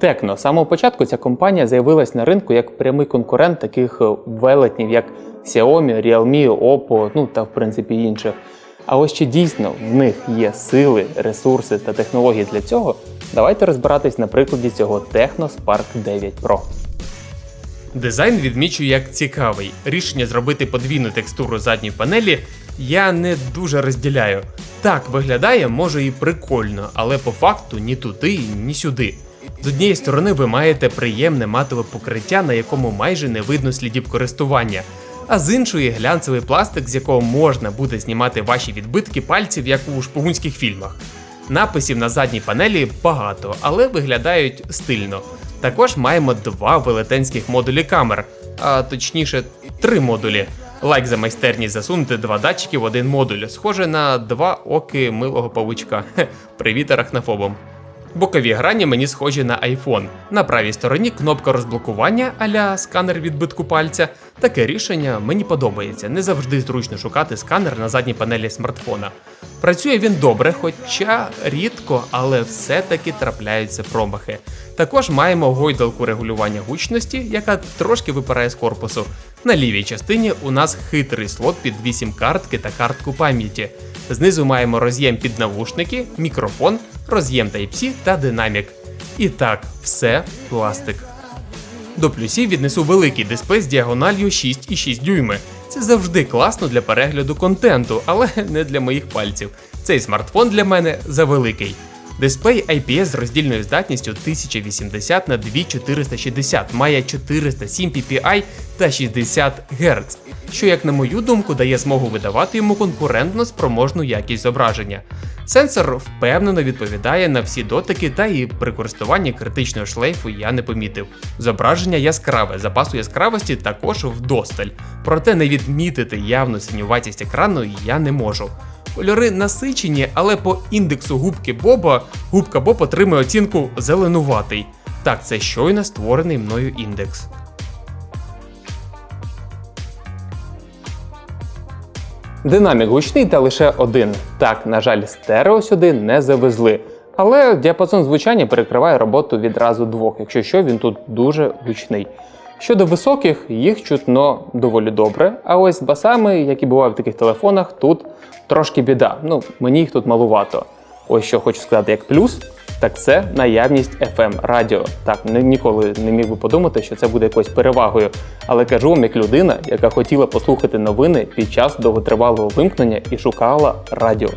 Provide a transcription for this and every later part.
Текно з самого початку ця компанія з'явилась на ринку як прямий конкурент таких е, велетнів, як Xiaomi, Realme, Oppo, ну та в принципі інших. А ось чи дійсно в них є сили, ресурси та технології для цього, давайте розбиратись на прикладі цього Tecno Spark 9 Pro. Дизайн відмічу як цікавий. Рішення зробити подвійну текстуру задньої панелі я не дуже розділяю. Так, виглядає може і прикольно, але по факту ні туди, ні сюди. З однієї сторони, ви маєте приємне матове покриття, на якому майже не видно слідів користування, а з іншої глянцевий пластик, з якого можна буде знімати ваші відбитки пальців, як у шпигунських фільмах. Написів на задній панелі багато, але виглядають стильно. Також маємо два велетенських модулі камер, а точніше, три модулі. Лайк за майстерність засунути два датчики в один модуль, схоже на два оки милого павучка. Привіт арахнофобам. Бокові грані мені схожі на iPhone. На правій стороні кнопка розблокування аля сканер відбитку пальця. Таке рішення мені подобається. Не завжди зручно шукати сканер на задній панелі смартфона. Працює він добре, хоча рідко, але все-таки трапляються промахи. Також маємо гойдалку регулювання гучності, яка трошки випирає з корпусу. На лівій частині у нас хитрий слот під 8 картки та картку пам'яті. Знизу маємо роз'єм під навушники, мікрофон, роз'єм Type-C та динамік. І так, все пластик. До плюсів віднесу великий дисплей з діагональю 6,6 дюйми. Це завжди класно для перегляду контенту, але не для моїх пальців. Цей смартфон для мене завеликий. Дисплей IPS з роздільною здатністю 1080 на 2460 має 407 ppi та 60 Гц, що, як на мою думку, дає змогу видавати йому конкурентно спроможну якість зображення. Сенсор впевнено відповідає на всі дотики, та і при користуванні критичного шлейфу я не помітив. Зображення яскраве, запасу яскравості також вдосталь, проте не відмітити явну синюватість екрану я не можу. Кольори насичені, але по індексу губки Боба губка Боб отримує оцінку зеленуватий. Так, це щойно створений мною індекс. Динамік гучний та лише один. Так, на жаль, стерео сюди не завезли. Але діапазон звучання перекриває роботу відразу двох, якщо що, він тут дуже гучний. Щодо високих, їх чутно доволі добре. А ось з басами, які бувають в таких телефонах, тут трошки біда. Ну, мені їх тут малувато. Ось що хочу сказати як плюс, так це наявність FM радіо. Так, ні- ніколи не міг би подумати, що це буде якоюсь перевагою. Але кажу вам як людина, яка хотіла послухати новини під час довготривалого вимкнення і шукала радіо.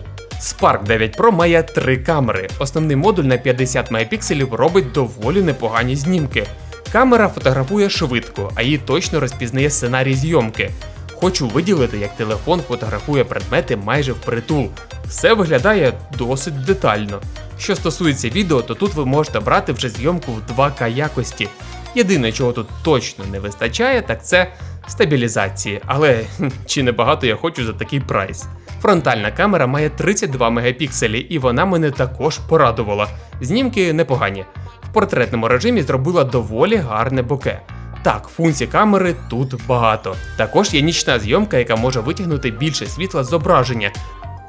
Spark 9 Pro має три камери. Основний модуль на 50 мегапікселів робить доволі непогані знімки. Камера фотографує швидко, а її точно розпізнає сценарій зйомки. Хочу виділити, як телефон фотографує предмети майже впритул. Все виглядає досить детально. Що стосується відео, то тут ви можете брати вже зйомку в 2К якості. Єдине, чого тут точно не вистачає, так це стабілізації. Але чи небагато я хочу за такий прайс. Фронтальна камера має 32 мегапікселі, і вона мене також порадувала. Знімки непогані. В портретному режимі зробила доволі гарне боке. Так, функцій камери тут багато. Також є нічна зйомка, яка може витягнути більше світла зображення.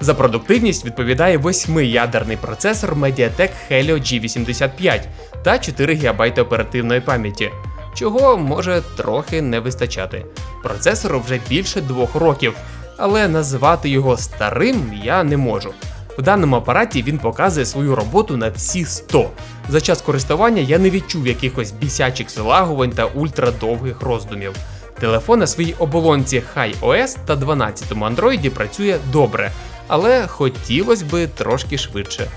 За продуктивність відповідає 8-ядерний процесор Mediatek Helio G85 та 4 ГБ оперативної пам'яті, чого може трохи не вистачати. Процесору вже більше двох років, але назвати його старим я не можу. В даному апараті він показує свою роботу на всі 100. За час користування я не відчув якихось бісячих залагувань та ультрадовгих роздумів. Телефон на своїй оболонці HiOS та 12-му Android працює добре, але хотілося би трошки швидше.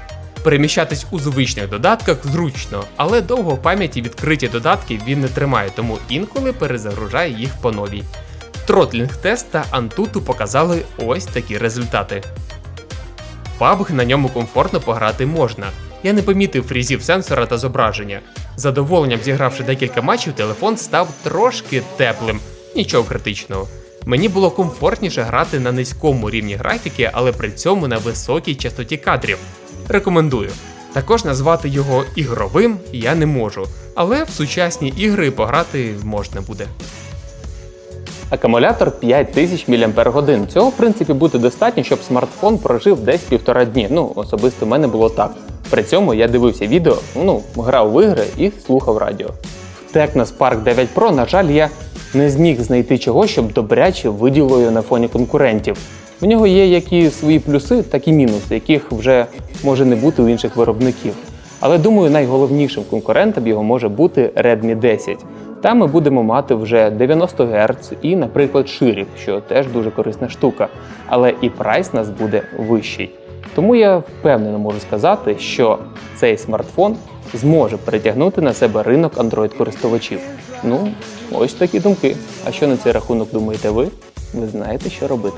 Переміщатись у звичних додатках зручно, але довго в пам'яті відкриті додатки він не тримає, тому інколи перезагружає їх по новій. Тротлінг тест та Antutu показали ось такі результати. PUBG на ньому комфортно пограти можна. Я не помітив фрізів сенсора та зображення. Задоволенням зігравши декілька матчів, телефон став трошки теплим, нічого критичного. Мені було комфортніше грати на низькому рівні графіки, але при цьому на високій частоті кадрів. Рекомендую. Також назвати його ігровим я не можу, але в сучасні ігри пограти можна буде. Акумулятор 5000 мАч. Цього, в принципі, буде достатньо, щоб смартфон прожив десь півтора дні. Ну, особисто в мене було так. При цьому я дивився відео, ну, грав в ігри і слухав радіо. В Tecno Spark 9 Pro, на жаль, я не зміг знайти чого, щоб добряче виділило його на фоні конкурентів. В нього є як і свої плюси, так і мінуси, яких вже може не бути у інших виробників. Але думаю, найголовнішим конкурентом його може бути Redmi 10. Там ми будемо мати вже 90 Гц і, наприклад, ширік, що теж дуже корисна штука. Але і прайс нас буде вищий. Тому я впевнено можу сказати, що цей смартфон зможе перетягнути на себе ринок Android-користувачів. Ну, ось такі думки. А що на цей рахунок думаєте ви? Ви знаєте, що робити.